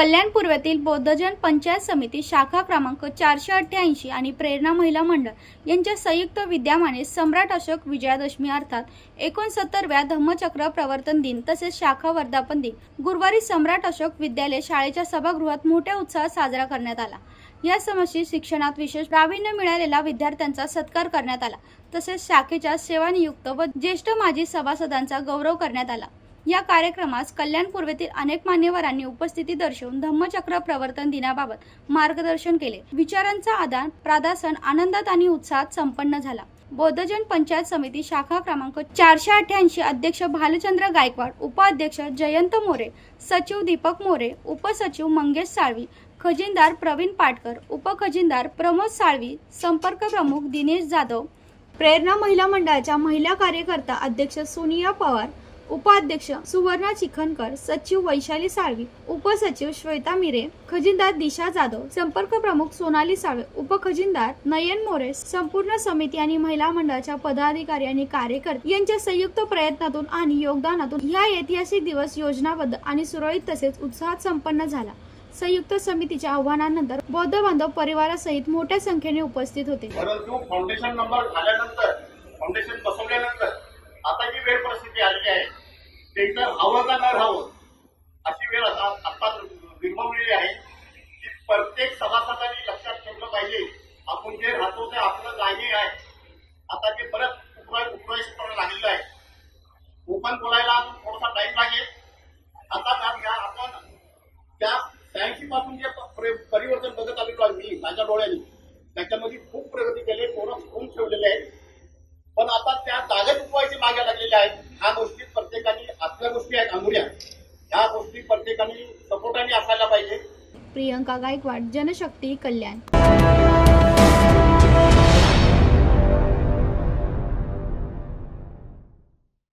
कल्याण पूर्वेतील बौद्धजन पंचायत समिती शाखा क्रमांक चारशे अठ्ठ्याऐंशी आणि प्रेरणा महिला मंडळ यांच्या संयुक्त विद्यमाने सम्राट अशोक विजयादशमी अर्थात एकोणसत्तरव्या धम्मचक्र प्रवर्तन दिन तसेच शाखा वर्धापन दिन गुरुवारी सम्राट अशोक विद्यालय शाळेच्या सभागृहात मोठ्या उत्साहात साजरा करण्यात आला. या समस्येत शिक्षणात विशेष प्रावीण्य मिळालेल्या विद्यार्थ्यांचा सत्कार करण्यात आला. तसेच शाखेच्या सेवानियुक्त व ज्येष्ठ माजी सभासदांचा गौरव करण्यात आला. या कार्यक्रमास कल्याण पूर्वेतील अनेक मान्यवरांनी उपस्थिती दर्शवून धम्मचक्र प्रवर्तन दिनाबाबत मार्गदर्शन केले. विचारांचा आदान प्रादासन आनंदात आणि उत्साहात संपन्न झाला. बौद्धजन पंचायत समिती शाखा क्रमांक चारशे अठ्ठ्याऐंशी अध्यक्ष भालचंद्र गायकवाड उपाध्यक्ष जयंत मोरे सचिव दीपक मोरे उपसचिव मंगेश साळवी खजिनदार प्रवीण पाटकर उपखजिनदार प्रमोद साळवी संपर्क प्रमुख दिनेश जाधव प्रेरणा महिला मंडळाच्या महिला कार्यकर्ता अध्यक्ष सोनिया पवार उपाध्यक्ष सुवर्णा चिखनकर सचिव वैशाली साळवी उपसचिव श्वेता मिरे खजिनदार दिशा जाधव संपर्क प्रमुख सोनाली साळवे उपखजिनदार नयन मोरे संपूर्ण समिती आणि महिला मंडळाच्या पदाधिकारी आणि कार्यकर्ते यांच्या संयुक्त प्रयत्नातून आणि योगदानातून ह्या ऐतिहासिक दिवस योजनाबद्ध आणि सुरळीत तसेच उत्साहात संपन्न झाला. संयुक्त समितीच्या आव्हानानंतर बौद्ध बांधव परिवारासहित मोठ्या संख्येने उपस्थित होते. परंतु फाउंडेशन नंबर झाल्यानंतर फाउंडेशन बसवल्यानंतर आता जी वेळ परिस्थिती आलेली आहे. ते इतर हवं का न राहावं? अशी वेळ आता आता निर्मावलेली आहे की प्रत्येक सभासदांनी लक्षात ठेवलं पाहिजे आपण जे राहतो ते आपलं जागे आहे. आता ते परत उपरा उपरायपणा लागलेलं आहे. ओपन बोलायला अजून थोडासा टाइम लागेल. आता त्या- आपण त्या शहाऐंशी पासून जे परिवर्तन बघत आलेलो आहे मी माझ्या डोळ्यांनी त्याच्यामध्ये खूप प्रगती केली पोरं होऊन ठेवलेले आहेत. पण आता त्या जागेत उपवायचे मागे लागलेले आहेत ह्या गोष्टी प्रत्येकाने आपल्या गोष्टी आहेत अंगुऱ्या ह्या गोष्टी प्रत्येकाने सपोर्टाने असायला पाहिजे. प्रियंका गायकवाड जनशक्ती कल्याण.